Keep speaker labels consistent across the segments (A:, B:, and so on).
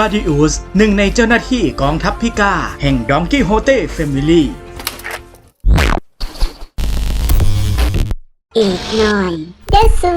A: กาดิอุสหนึ่งในเจ้าหน้าที่กองทัพพิกา แห่งดองกี้โฮเต้เฟมิลี่
B: อีกหน่อยเดซู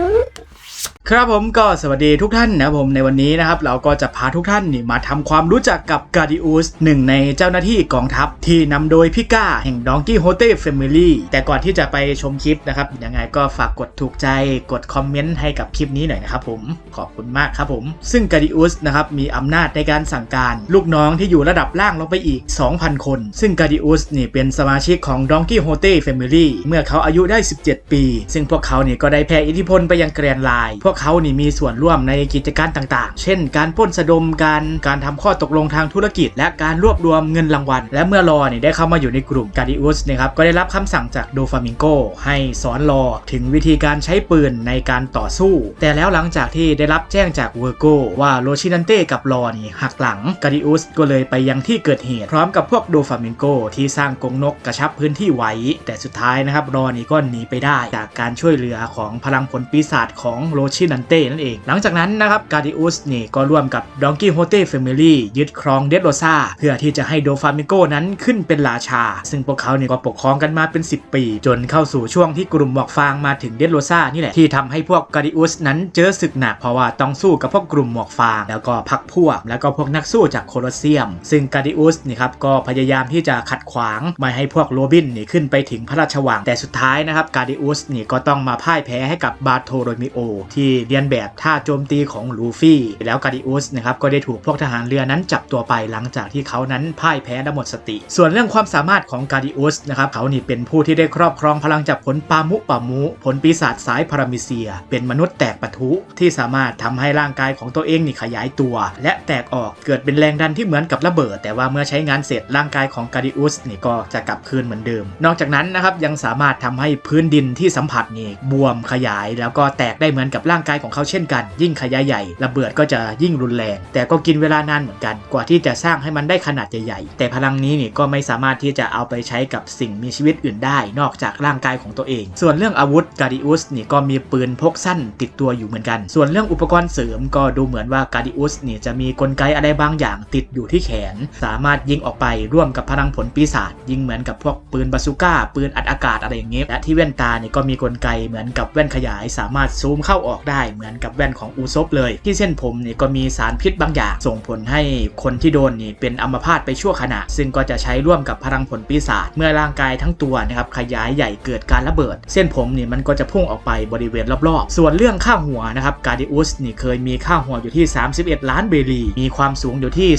A: ครับผมก็สวัสดีทุกท่านนะผมในวันนี้นะครับ เราก็จะพาทุกท่านนี่มาทำความรู้จักกับกาดิอุสหนึ่งในเจ้าหน้าที่กองทัพ ที่นำโดยพี่ก้าแห่งดองกี้โฮเต้เฟมิลี่แต่ก่อนที่จะไปชมคลิปนะครับ ยังไงก็ฝากกดถูกใจกดคอมเมนต์ให้กับคลิปนี้หน่อยนะครับผมขอบคุณมากครับผม ซึ่งกาดิอุสนะครับมีอำนาจในการสั่งการลูกน้องที่อยู่ระดับล่างลงไปอีก 2,000 คน ซึ่งกาดิอุสนี่เป็นสมาชิกของดองกี้โฮเต้เฟมิลี่เมื่อเขาอายุได้ 17 ปี ซึ่งพวกเขานี่ก็ได้แผ่อิทธิพลไปยังแกรนไลน์พวกเขานี่มีส่วนร่วมในกิจการต่างๆ เช่น การป้นสะดมการการทำข้อตกลงทางธุรกิจ และการรวบรวมเงินรางวัล และเมื่อรอนี่ได้เข้ามาอยู่ในกลุ่มกาดิอุสนะครับก็ได้รับคำสั่งจากโดฟามิงโกให้สอนรอถึงวิธีการใช้ปืนในการต่อสู้ แต่แล้วหลังจากที่ได้รับแจ้งจากเวอร์โกว่าโรชินันเต้กับรอนี่หักหลังกาดิอุสก็เลยไปยังที่เกิดเหตุพร้อมกับพวกโดฟามิงโกที่สร้างกรงนกกระชับพื้นที่ไว้ แต่สุดท้ายนะครับรอนี่ก็หนีไปได้จากการช่วยเหลือของพลังผลปีศาจของโรชินันเต้นั่นเอง หลังจากนั้นนะครับกาดิอุสนี่ก็ร่วมกับดองกี้โฮเต้เฟมิลี่ยึดครองเดดโรซาเพื่อที่จะให้โดฟามิโกนั้นขึ้นเป็นราชา ซึ่งพวกเขาเนี่ยก็ปกครองกันมาเป็น 10 ปี จนเข้าสู่ช่วงที่กลุ่มหมอกฟางมาถึงเดดโรซานี่แหละที่ทำให้พวกกาดิอุสนั้นเจอศึกหนักเพราะว่าต้องสู้กับพวกกลุ่มหมอกฟาง แล้วก็พักพวก แล้วก็พวกนักสู้จากโคลอสเซียม ซึ่งกาดิอุสนี่ครับก็พยายามที่จะขัดขวางไม่ให้พวกโรบินนี่ขึ้นไปถึงพระราชวังแต่สุดท้ายนะครับกาดิอุสนี่ก็ต้องมาพ่ายแพ้ให้กับบาโทโรมิโอที่เรียนแบบท่าโจมตีของลูฟี่ แล้วกาดิอุสนะครับก็ได้ถูกพวกทหารเรือนั้นจับตัวไปหลังจากที่เขานั้นพ่ายแพ้และหมดสติ ส่วนเรื่องความสามารถของกาดิอุสนะครับเขานี่เป็นผู้ที่ได้ครอบครองพลังจากผลปามุปามุ ผลปีศาจสายพารามิเซีย เป็นมนุษย์แตกปะทุที่สามารถทำให้ร่างกายของตัวเองนี่ขยายตัว และแตกออกเกิดเป็นแรงดันที่เหมือนกับระเบิด แต่ว่าเมื่อใช้งานเสร็จร่างกายของกาดิอุสนี่ก็จะกลับคืนเหมือนเดิม นอกจากนั้นนะครับยังสามารถทำให้พื้นดินที่สัมผัสนี่บวมขยาย แล้วก็แตกได้เหมือนกับร่างกายของเขาเช่นกัน ยิ่งขยายใหญ่ระเบิดก็จะยิ่งรุนแรง แต่ก็กินเวลานานเหมือนกัน กว่าที่จะสร้างให้มันได้ขนาดใหญ่ๆ แต่พลังนี้นี่ก็ไม่สามารถที่จะเอาไปใช้กับสิ่งมีชีวิตอื่นได้ นอกจากร่างกายของตัวเอง ส่วนเรื่องอาวุธกาดิอุสนี่ก็มีปืนพกสั้นติดตัวอยู่เหมือนกัน ส่วนเรื่องอุปกรณ์เสริมก็ดูเหมือนว่ากาดิอุสนี่จะมีกลไกอะไรบางอย่างติดอยู่ที่แขน สามารถยิงออกไปร่วมกับพลังผลปีศาจยิงเหมือนกับพวกปืนบาซูก้า ปืนอัดอากาศอะไรอย่างเงี้ยและที่แว่นตาเนี่ยก็มีกลไกเหมือนกับแว่นขยาย สามารถซูมเข้าออกได้เหมือนกับแว่นของอูซบเลย ที่เส้นผมนี่ก็มีสารพิษบางอย่าง ส่งผลให้คนที่โดนนี่เป็นอัมพาตไปชั่วขณะ ซึ่งก็จะใช้ร่วมกับพลังผลปีศาจเมื่อร่างกายทั้งตัวนะครับขยายใหญ่เกิดการระเบิด เส้นผมนี่มันก็จะพุ่งออกไปบริเวณรอบๆ ส่วนเรื่องค่าหัวนะครับกาดิอุสนี่เคยมีค่าหัวอยู่ที่ 31 ล้านเบรีมีความสูงอยู่ที่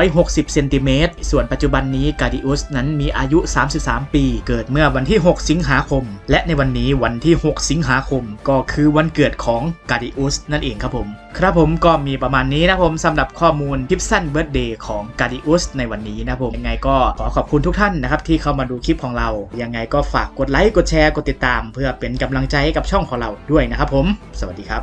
A: 260 เซนติเมตร ส่วนปัจจุบันนี้กาดิอุสนั้นมีอายุ 33 ปี เกิดเมื่อวันที่ 6 สิงหาคม และในวันนี้วันที่ 6 สิงหาคม ก็คือวันเกิดของกาดิอุสนั่นเองครับผม ครับผมก็มีประมาณนี้นะผมสำหรับข้อมูลคลิปสั้นเบิร์ดเดย์ของกาดิอุสในวันนี้นะผมยังไงก็ขอขอบคุณทุกท่านนะครับที่เข้ามาดูคลิปของเรา ยังไงก็ฝากกดไลค์กดแชร์กดติดตาม เพื่อเป็นกำลังใจให้กับช่องของเราด้วยนะครับผม สวัสดีครับ